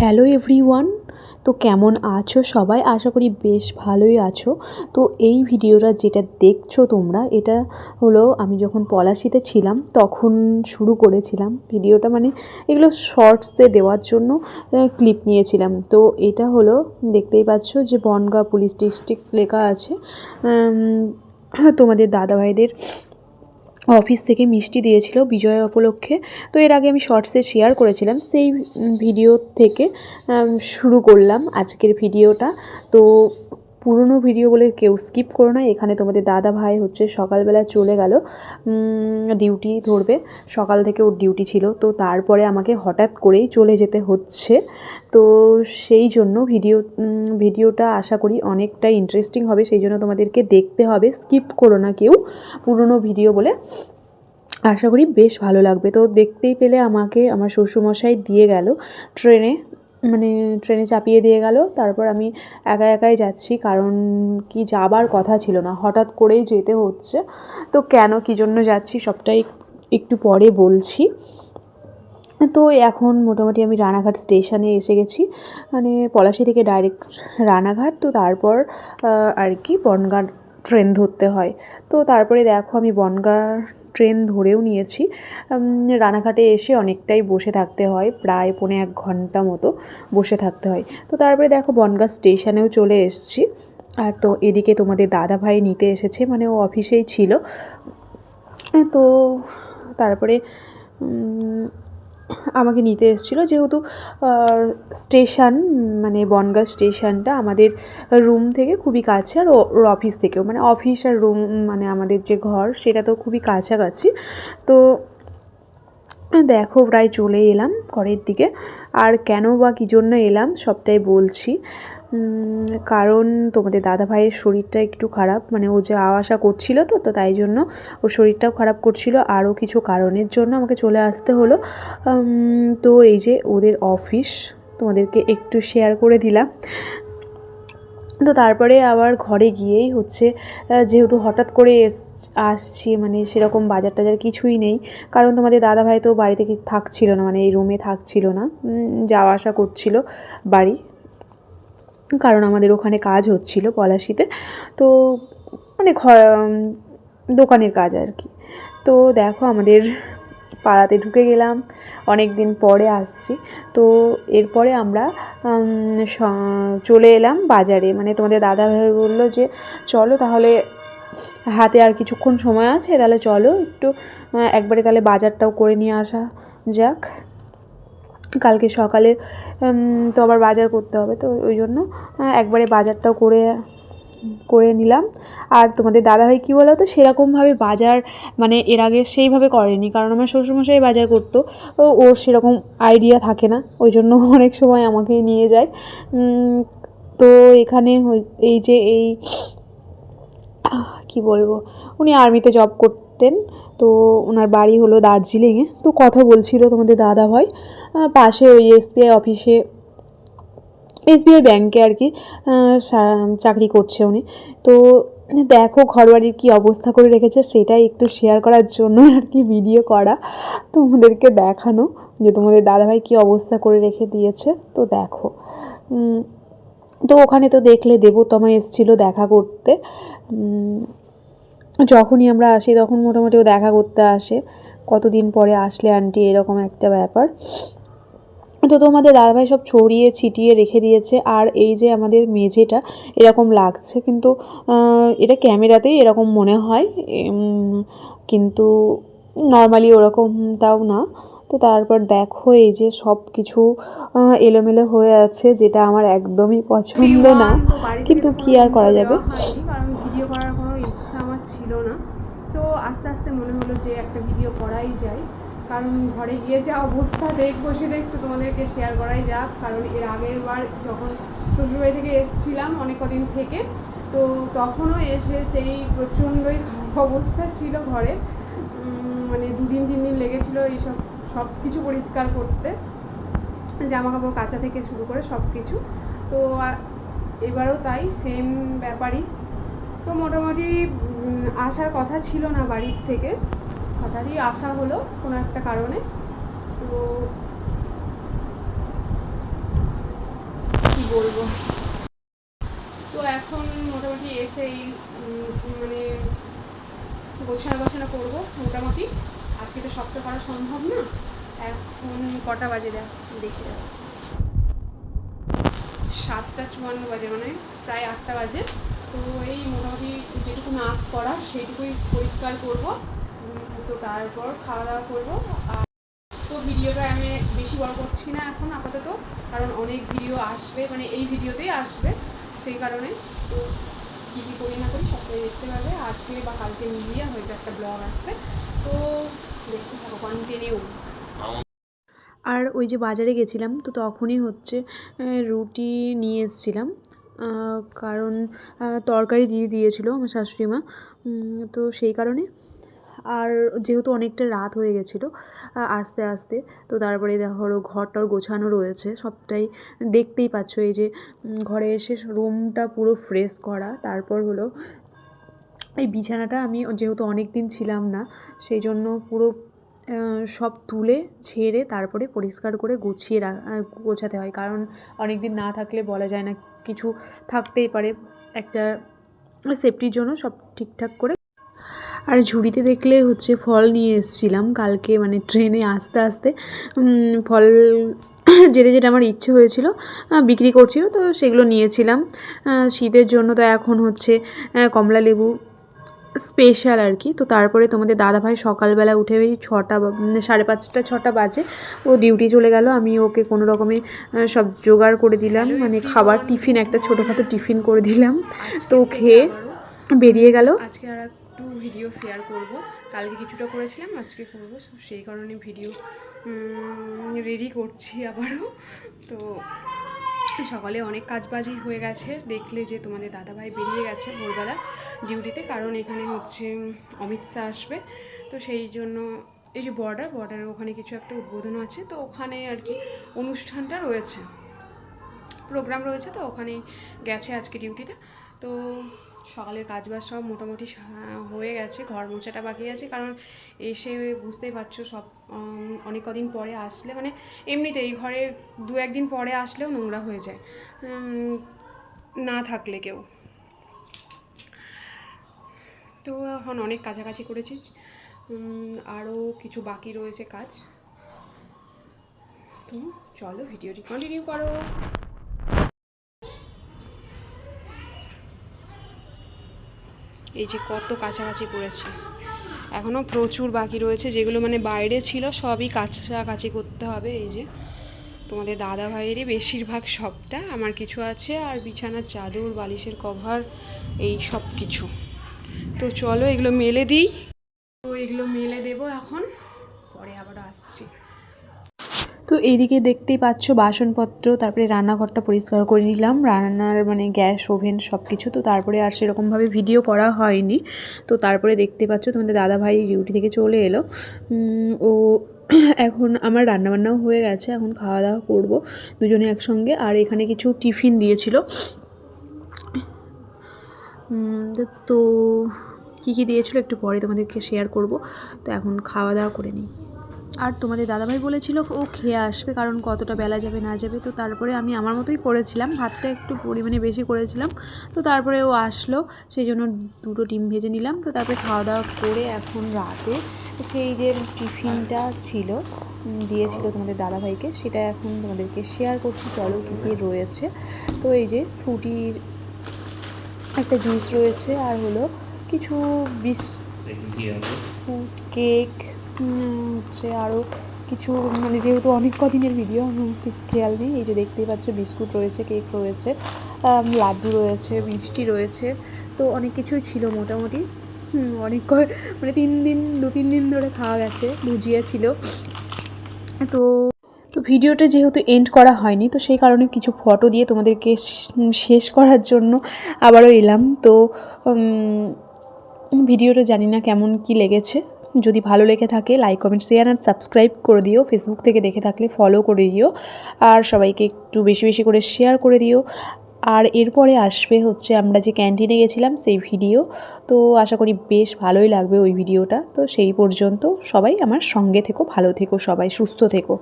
Hello everyone তো কেমন আছো সবাই? আশা করি বেশ ভালোই আছো। তো এই ভিডিওটা যেটা দেখছ তোমরা, এটা হলো আমি যখন পলাশিতে ছিলাম, তখন শুরু করেছিলাম। ভিডিওটা মানে এগুলো শর্টসে দেওয়ার জন্য ক্লিপ নিয়েছিলাম। তো এটা হলো, দেখতেই পাচ্ছ যে বনগা পুলিশ ডিস্ট্রিক্ট লেখা আছে। তোমাদের দাদাভাইদের অফিস থেকে মিষ্টি দিয়েছিল বিজয়া উপলক্ষে। তো এর আগে আমি শর্টসে শেয়ার করেছিলাম, সেই ভিডিও থেকে শুরু করলাম আজকের ভিডিওটা তো পুরনো ভিডিও বলে কেউ স্কিপ করো না। এখানে তোমাদের দাদা ভাই হচ্ছে সকালবেলা চলে গেল ডিউটি ধরবে। সকাল থেকে ওর ডিউটি ছিল। তো তারপরে আমাকে হঠাৎ করেই চলে যেতে হচ্ছে। তো সেই জন্য ভিডিও ভিডিওটা আশা করি অনেকটাই ইন্টারেস্টিং হবে। সেই জন্য তোমাদেরকে দেখতে হবে। স্কিপ করো না কেউ পুরনো ভিডিও বলে। আশা করি বেশ ভালো লাগবে। তো দেখতেই পেলে আমাকে, আমার শ্বশুরমশাই দিয়ে গেল ট্রেনে। মানে ট্রেনে চাপিয়ে দিয়ে গেল। তারপর আমি একা একাই যাচ্ছি, কারণ কি যাবার কথা ছিল না। হঠাৎ করেই যেতে হচ্ছে। তো কেন, কী জন্য যাচ্ছি, সবটাই একটু পরে বলছি। তো এখন মোটামুটি আমি রানাঘাট স্টেশনে এসে গেছি। মানে পলাশি থেকে ডাইরেক্ট রানাঘাট, তো তারপর আর কি বনগাঁ ট্রেন ধরতে হয়। তো তারপরে দেখো আমি বনগাঁ ট্রেন ধরেও নিয়েছি। রানাঘাটে এসে অনেকটাই বসে থাকতে হয়, প্রায় পৌনে এক ঘণ্টা মতো বসে থাকতে হয়। তো তারপরে দেখো বনগাঁ স্টেশনেও চলে এসেছি। আর তো এদিকে তোমাদের দাদা ভাই নিতে এসেছে মানে ও অফিসেই ছিল। তো তারপরে আমাকে নিতে এসেছিল। যেহেতু স্টেশন মানে বনগাঁ স্টেশনটা আমাদের রুম থেকে খুবই কাছে আর অফিস থেকেও। মানে অফিস আর রুম মানে আমাদের যে ঘর, সেটা তো খুবই কাছাকাছি। তো দেখো, প্রায় চলে এলাম ঘরের দিকে। আর কেন বা কী জন্য এলাম, সবটাই বলছি। কারণ তোমাদের দাদা ভাইয়ের শরীরটা একটু খারাপ মানে ও যে আওয়াসা করছিল তো তো তাই জন্য ওর শরীরটাও খারাপ করছিল। আরও কিছু কারণের জন্য আমাকে চলে আসতে হলো। তো এই যে ওদের অফিস, তোমাদেরকে একটু শেয়ার করে দিলাম। তো তারপরে আবার ঘরে গিয়েই হচ্ছে যেহেতু হঠাৎ করে এস, আসছি মানে সেরকম বাজার টাজার কিছুই নেই, কারণ তোমাদের দাদা ভাই তো বাড়িতে থাকছিল না মানে এই রুমে থাকছিল না যাওয়া আসা করছিল বাড়ি। কারণ আমাদের ওখানে কাজ হচ্ছিল পলাশিতে। তো মানে দোকানের কাজ আর কি। তো দেখো আমাদের পাড়াতে ঢুকে গেলাম অনেক দিন পরে আসছি। তো এরপরে আমরা চলে এলাম বাজারে। মানে তোমাদের দাদা ভাই বলল যে, চলো তাহলে হাতে আর কিছুক্ষণ সময় আছে, তাহলে চলো একটু একবারে তাহলে বাজারটাও করে নিয়ে আসা যাক। কালকে সকালে তো আবার বাজার করতে হবে, তো ওই জন্য একবারে বাজারটাও করে করে নিলাম। আর তোমাদের দাদাভাই কী বলো তো সেরকমভাবে বাজার মানে এর আগে সেইভাবে করেনি, কারণ আমার শ্বশুরমশাই বাজার করতো ওর সেরকম আইডিয়া থাকে না, ওই জন্য অনেক সময় আমাকেই নিয়ে যায়। তো এখানে এই যে এই কি বলব, উনি আর্মিতে জব করতেন তো ওনার বাড়ি হলো দার্জিলিংয়ে। তো কথা বলছিল তোমাদের দাদা ভাই পাশে ওই এসবিআই অফিসে, এসবিআই ব্যাংকে আর কি চাকরি করছে উনি। তো দেখো ঘরবাড়ির কী অবস্থা করে রেখেছে, সেটাই একটু শেয়ার করার জন্য আর কি ভিডিও করা, তোমাদেরকে দেখানো যে তোমাদের দাদাভাই কী অবস্থা করে রেখে দিয়েছে। তো দেখো তো ওখানে তো দেখলে দেবতমা এসেছিল দেখা করতে। যখনই আমরা আসি তখন মোটামুটি ও দেখা করতে আসে। কতদিন পরে আসলে আন্টি এরকম একটা ব্যাপার। তো তোমাদের দাদাভাই সব ছড়িয়ে ছিটিয়ে রেখে দিয়েছে আর এই যে আমাদের মেঝেটা এরকম লাগছে। কিন্তু এটা ক্যামেরাতেই এরকম মনে হয়। কিন্তু নর্মালি ওরকমটাও না। তো তারপর দেখো এই যে সব কিছু এলোমেলো হয়ে আছে যেটা আমার একদমই পছন্দ না। কিন্তু কি আর করা যাবে কারণ ভিডিও করার কোনো ইচ্ছা আমার ছিল না। তো আস্তে আস্তে মনে হলো যে একটা ভিডিও করাই যায়। কারণ ঘরে গিয়ে যা অবস্থা দেখব সেটা একটু তোমাদেরকে শেয়ার করাই যাক। কারণ এর আগের বার যখন শ্বশুরবাড়ি থেকে এসেছিলাম অনেক কদিন থেকে, তো তখনও এসে সেই প্রচণ্ডই অবস্থা ছিল ঘরে। মানে দুদিন, তিন দিন লেগেছিলো এইসব সব কিছু পরিষ্কার করতে। জামা কাপড় কাচা থেকে শুরু করে সব কিছু তো এবারও তাই সেম ব্যাপারই। তো মোটামুটি আসার কথা ছিল না বাড়ির থেকে। হঠাৎই আসা হলো কোনো একটা কারণে। তো কি বলব? তো এখন মোটামুটি এসে এই মানে গোছানো গোছানো করব মোটামুটি। আজকে তো সবটা করা সম্ভব না। এখন কটা বাজে দেখ, দেখে দেখ সাতটা চুয়ান্ন বাজে মানে প্রায় আটটা বাজে। তো এই মোটামুটি যেটুকু না করা সেইটুকুই পরিষ্কার করব। তো তারপর খাওয়া দাওয়া করব। আর তো ভিডিওটা আমি বেশি বড় করছি না এখন আপাতত, কারণ অনেক ভিডিও আসবে মানে এই ভিডিওতেই আসবে, সেই কারণে। তো কী কী করি না করি সবটাই দেখতে পাবে। আজকে বা কালকে মিলিয়ে হয়তো একটা ব্লগ আসবে। তো দেখতে থাকো কন্টিনিউ আর ওই যে বাজারে গেছিলাম, তো তখনই হচ্ছে রুটি নিয়ে এসেছিলাম। কারণ তরকারি দিয়ে দিয়েছিলো আমার শাশুড়ি মা। তো সেই কারণে। আর যেহেতু অনেকটা রাত হয়ে গেছিল আস্তে আস্তে, তো তারপরে ধরো ঘরটর গোছানো রয়েছে, সবটাই দেখতেই পাচ্ছ এই যে ঘরে এসে রুমটা পুরো ফ্রেশ করা, তারপর হলো এই বিছানাটা আমি যেহেতু অনেক দিন ছিলাম না, সেই জন্য পুরো সব তুলে ঝেড়ে তারপরে পরিষ্কার করে গুছিয়ে রা গোছাতে হয়। কারণ অনেক দিন না থাকলে বলা যায় না, কিছু থাকতেই পারে। একটা সেফটির জন্য সব ঠিকঠাক করে। আর ঝুড়িতে দেখলে হচ্ছে ফল নিয়ে এসেছিলাম। কালকে মানে ট্রেনে আসতে আসতে ফল যেটা যেটা আমার ইচ্ছে হয়েছিল বিক্রি করছিল। তো সেগুলো নিয়েছিলাম। শীতের জন্য তো এখন হচ্ছে কমলা লেবু স্পেশাল আর কি। তো তারপরে তোমাদের দাদাভাই সকালবেলা উঠে ওই ছটা বা- সাড়ে পাঁচটা ছটা বাজে। ও ডিউটি চলে গেল আমি ওকে কোনো রকমে সব জোগাড় করে দিলাম। মানে খাবার টিফিন একটা ছোটোখাটো টিফিন করে দিলাম। তো খেয়ে বেরিয়ে গেল। আজকে আর একটু ভিডিও শেয়ার করব। কালকে কিছুটা করেছিলাম আজকে করব। সেই কারণে ভিডিও রেডি করছি আবারও। তো সকালে অনেক কাজবাজি হয়ে গেছে। দেখলে যে তোমাদের দাদাভাই বেরিয়ে গেছে ভোরবেলা ডিউটিতে, কারণ এখানে হচ্ছে অমিত শাহ আসবে। তো সেই জন্য এই যে বর্ডার বর্ডারের ওখানে কিছু একটা উদ্বোধন আছে। তো ওখানে আর কি অনুষ্ঠানটা রয়েছে। প্রোগ্রাম রয়েছে তো ওখানেই গেছে আজকে ডিউটিতে। তো সকালের কাজবাজ সব মোটামুটি হয়ে গেছে, ঘর মোছাটা বাকি আছে, কারণ এসে বুঝতেই পারছ সব অনেক কদিন পরে আসলে মানে এমনিতেই ঘরে দু একদিন পরে আসলেও নোংরা হয়ে যায় না থাকলে কেউ। তো এখন অনেক কাছাকাছি করেছি আরও কিছু বাকি রয়েছে কাজ। তো চলো ভিডিওটি কন্টিনিউ করো। এই যে কত কাছাকাছি করেছে। এখনও প্রচুর বাকি রয়েছে, যেগুলো মানে বাইরে ছিল সবই কাছাকাছি করতে হবে। এই যে তোমাদের দাদা ভাইয়েরই বেশিরভাগ সবটা, আমার কিছু আছে আর বিছানার চাদর, বালিশের কভার, এই সব কিছু। তো চলো এগুলো মেলে দিই। তো এগুলো মেলে দেবো এখন, পরে আবার আসছি। তো এইদিকে দেখতেই পাচ্ছ বাসনপত্র, তারপরে রান্নাঘরটা পরিষ্কার করে নিলাম। রান্নার মানে গ্যাস, ওভেন সব কিছু তো তারপরে আর সেরকমভাবে ভিডিও করা হয়নি। তো তারপরে দেখতে পাচ্ছ তোমাদের দাদাভাই ডিউটি থেকে চলে এলো। ও এখন আমার রান্নাবান্নাও হয়ে গেছে, এখন খাওয়া দাওয়া করব দুজনে একসঙ্গে। আর এখানে কিছু টিফিন দিয়েছিল। তো কী কী দিয়েছিল একটু পরে তোমাদেরকে শেয়ার করব। তো এখন খাওয়া দাওয়া করে নিই। আর তোমাদের দাদাভাই বলেছিল ও খেয়ে আসবে কারণ কতটা বেলা যাবে না যাবে। তো তারপরে আমি আমার মতোই করেছিলাম ভাতটা একটু পরিমাণে বেশি করেছিলাম। তো তারপরে ও আসলো সেই জন্য দুটো ডিম ভেজে নিলাম। তো তারপরে খাওয়া দাওয়া করে এখন রাতে সেই যে টিফিনটা ছিল দিয়েছিল তোমাদের দাদাভাইকে সেটা এখন তোমাদেরকে শেয়ার করছি চলো কী কী রয়েছে। তো এই যে ফ্রুটির একটা জুস রয়েছে আর হলো কিছু বিস বিস্কুট কেক হচ্ছে আরও কিছু মানে যেহেতু অনেক কদিনের ভিডিও খেয়াল নেই। এই যে দেখতেই পাচ্ছ, বিস্কুট রয়েছে, কেক রয়েছে লাড্ডু রয়েছে, মিষ্টি রয়েছে। তো অনেক কিছুই ছিল মোটামুটি। অনেক মানে তিন দিন, দু, তিন দিন ধরে খাওয়া গেছে ভুজিয়া ছিল তো তো ভিডিওটা যেহেতু এন্ড করা হয়নি, তো সেই কারণে কিছু ফটো দিয়ে তোমাদেরকে শেষ করার জন্য আবারও এলাম। তো ভিডিওটা জানি না কেমন কি লেগেছে। যদি ভালো লেগে থাকে like comment share and subscribe করে দিও। ফেসবুক থেকে দেখে থাকলে ফলো করে দিও। আর সবাইকে একটু বেশি বেশি করে শেয়ার করে দিও। আর এরপরে আসবে হচ্ছে আমরা যে ক্যান্টিনে গেছিলাম, সেই ভিডিও তো আশা করি বেশ ভালোই লাগবে ওই ভিডিওটা তো সেই পর্যন্ত সবাই আমার সঙ্গে থেকো, ভালো থেকো সবাই, সুস্থ থেকো।